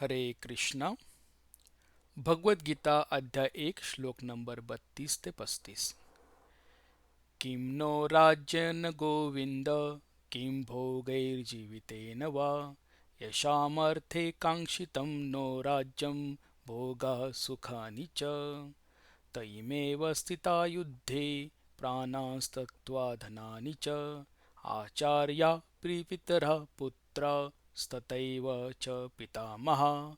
हरे कृष्णा। भगवद्गीता अध्याय एक श्लोक नंबर बत्तीस ते पस्तीस। किं नो राज्यन गोविंद किं भोगैर्जीवितेन वा यशामर्थे काङ्क्षितं नो राज्यं भोगा सुखानि च। तैमेव स्थिता युद्धे प्राणास्तक्त्वा धनानि च। आचार्या प्रिपितरः पुत्रा स्ततैव च पितामहा।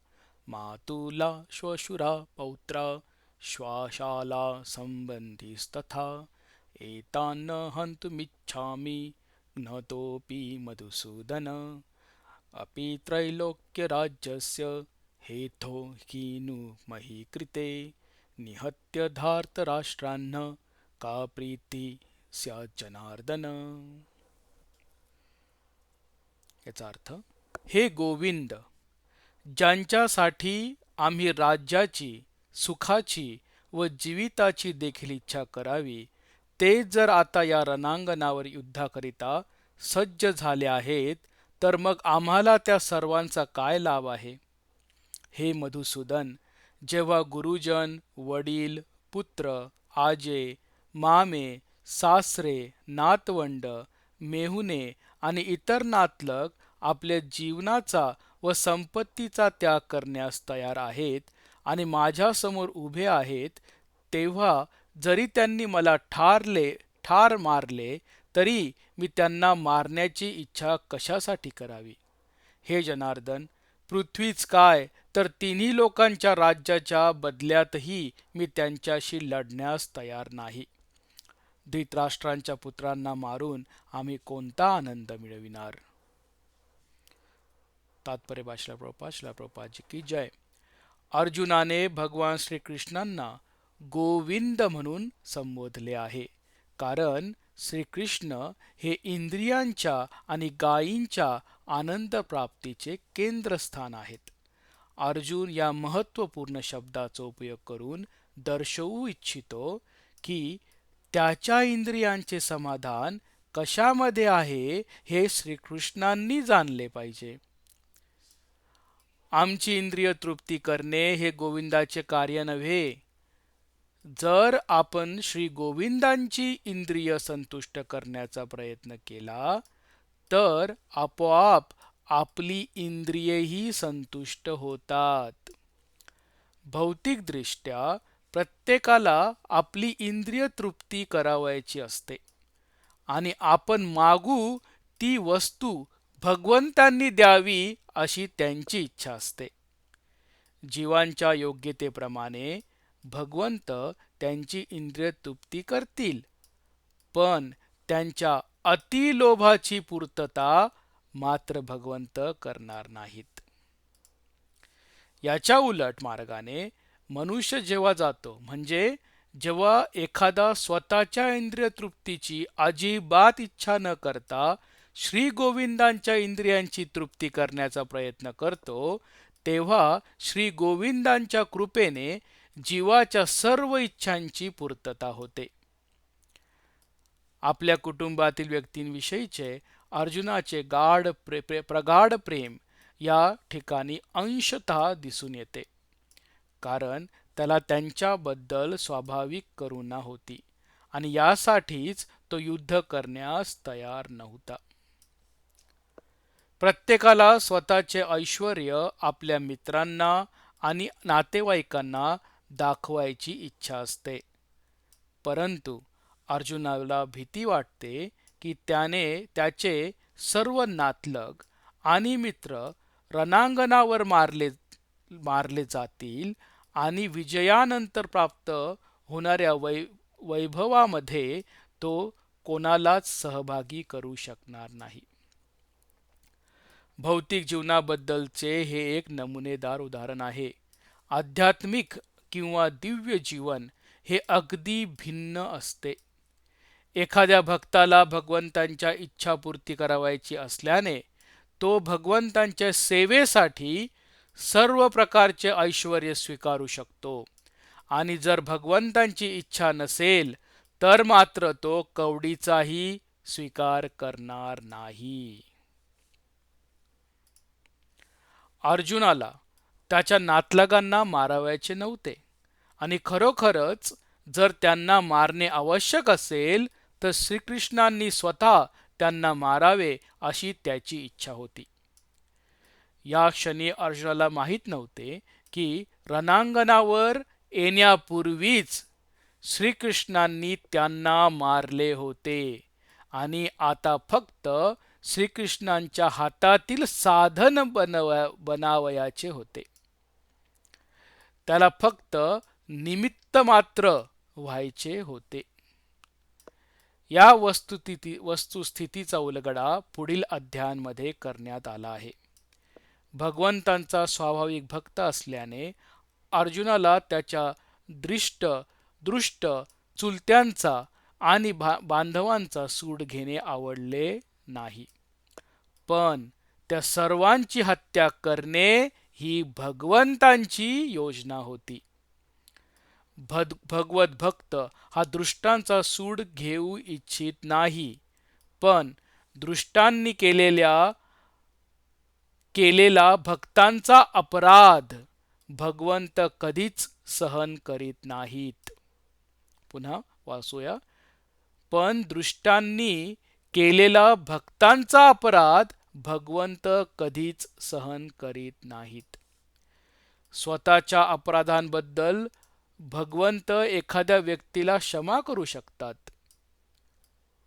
मातुला श्वशुरा पौत्रा श्वाशाला सम्बन्धिस्तथा। एतान्न हन्तुमिच्छामि घ्नतोऽपि मधुसूदन। अपि त्रैलोक्यराज्यस्य हेतो हीनु मही कृते निहत्य धार्तराष्ट्रान्न का प्रीती स्याज्जनार्दन। याचा अर्थ हे गोविंद ज्यांच्यासाठी आम्ही राज्याची सुखाची व जीविताची देखील इच्छा करावी ते जर आता या रणांगणावर युद्धाकरिता सज्ज झाले आहेत तर मग आम्हाला त्या सर्वांचा काय लाभ आहे हे मधुसूदन जेव्हा गुरुजन वडील पुत्र आजे मामे सासरे नातवंड मेहुने आणि इतर नातलग आपल्या जीवनाचा व संपत्तीचा त्याग करण्यास तयार आहेत आणि माझ्यासमोर उभे आहेत तेव्हा जरी त्यांनी मला ठारले ठार मारले तरी मी त्यांना मारण्याची इच्छा कशासाठी करावी? हे जनार्दन पृथ्वीच काय तर तिन्ही लोकांच्या राज्याच्या बदल्यातही मी त्यांच्याशी लढण्यास तयार नाही. धृतराष्ट्रांच्या पुत्रांना मारून आम्ही कोणता आनंद मिळविणार? तात्पर्य भाषला प्रभुपा शिला प्रभुपाजी की जय. अर्जुनाने भगवान श्रीकृष्णांना गोविंद म्हणून संबोधले आहे. कारण श्रीकृष्ण हे इंद्रियांच्या आणि गायींच्या आनंदप्राप्तीचे केंद्रस्थान आहेत. अर्जुन या महत्त्वपूर्ण शब्दाचा उपयोग करून दर्शवू इच्छितो की त्याच्या इंद्रियांचे समाधान कशामध्ये आहे हे श्रीकृष्णांनी जाणले पाहिजे. आमची इंद्रिय तृप्ती करणे हे गोविंदाचे कार्य नव्हे. जर आपण श्री गोविंदांची इंद्रिय संतुष्ट करण्याचा प्रयत्न केला तर आपोआप आपली इंद्रियेही संतुष्ट होतात. भौतिकदृष्ट्या प्रत्येकाला आपली इंद्रिय तृप्ती करावायची असते आणि आपण मागू ती वस्तू भगवंतांनी द्यावी अशी त्यांची इच्छा असते. जीवांच्या योग्यतेप्रमाणे भगवंत त्यांची इंद्रिय तृप्ती करतील. पण त्यांच्या अतिलोभाची पूर्तता मात्र भगवंत करणार नाहीत. याच्या उलट मार्गाने मनुष्य जेव्हा जातो म्हणजे जेव्हा एखादा स्वतःच्या इंद्रिय तृप्तीची अजिबात इच्छा न करता श्री गोविंदांच्या इंद्रियांची तृप्ती करण्याचा प्रयत्न करतो तेव्हा श्री गोविंदांच्या कृपेने जीवाच्या सर्व इच्छांची पूर्तता होते. आपल्या कुटुंबातील व्यक्तींविषयीचे अर्जुनाचे गाढ प्रे, प्रे प्रगाढ प्रेम या ठिकाणी अंशतः दिसून येते. कारण त्याला त्यांच्याबद्दल स्वाभाविक करुणा होती आणि यासाठीच तो युद्ध करण्यास तयार नव्हता. प्रत्येकाला स्वतःचे ऐश्वर आपल्या मित्रांना आणि नातेवाईकांना दाखवायची इच्छा असते. परंतु अर्जुनाला भीती वाटते की त्याने त्याचे सर्व नातलग आणि मित्र रणांगणावर मारले मारले जातील आणि विजयानंतर प्राप्त होणाऱ्या वै वैभवामध्ये तो कोणालाच सहभागी करू शकणार नाही. भौतिक जीवनाबद्दलचे हे एक नमुनेदार उदाहरण आहे. आध्यात्मिक किंवा दिव्य जीवन हे अगदी भिन्न असते. एखाद्या भक्ताला भगवंतांच्या इच्छापूर्ती करावायची असल्याने तो भगवंतांच्या सेवेसाठी सर्व प्रकारचे ऐश्वर स्वीकारू शकतो. आणि जर भगवंतांची इच्छा नसेल तर मात्र तो कवडीचाही स्वीकार करणार नाही. अर्जुनाला त्याच्या नातलगांना मारावयाचे नव्हते. आणि खरोखरच जर त्यांना मारणे आवश्यक असेल तर श्रीकृष्णांनी स्वतः त्यांना मारावे अशी त्याची इच्छा होती. या क्षणी अर्जुनाला माहीत नव्हते की रणांगणावर येण्यापूर्वीच श्रीकृष्णांनी त्यांना मारले होते. आणि आता फक्त श्रीकृष्णांच्या हातातील साधन बनव बनावयाचे होते. त्याला फक्त निमित्त मात्र व्हायचे होते. या वस्तुस्थिती वस्तुस्थितीचा उलगडा पुढील अध्यायांमध्ये करण्यात आला आहे. भगवंतांचा स्वाभाविक भक्त असल्याने अर्जुनाला त्याच्या दृष्ट दृष्ट चुलत्यांचा आणि बांधवांचा सूड घेणे आवडले नाही. पण त्या सर्वांची हत्या करणे ही भगवंतांची योजना होती. भद भगवत भक्त हा दृष्टांचा सूड घेऊ इच्छित नाही पण दृष्टांनी केलेल्या केलेला भक्तांचा अपराध भगवंत कधीच सहन करीत नाहीत. पुन्हा वाचूया. पण दृष्टांनी केलेला भक्तांचा अपराध भगवंत कधीच सहन करीत नाहीत. स्वतःच्या अपराधांबद्दल भगवंत एखाद्या व्यक्तीला क्षमा करू शकतात.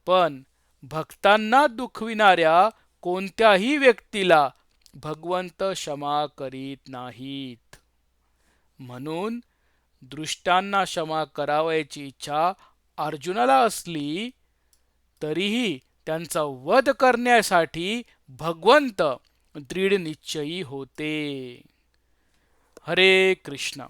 पण भक्तांना दुखविणाऱ्या कोणत्याही व्यक्तीला भगवंत क्षमा करीत नाहीत. म्हणून दृष्टांना क्षमा करावयाची इच्छा अर्जुनाला असली तरीही त्यांचा वध करण्यासाठी भगवंत दृढ निश्चयी होते. हरे कृष्ण.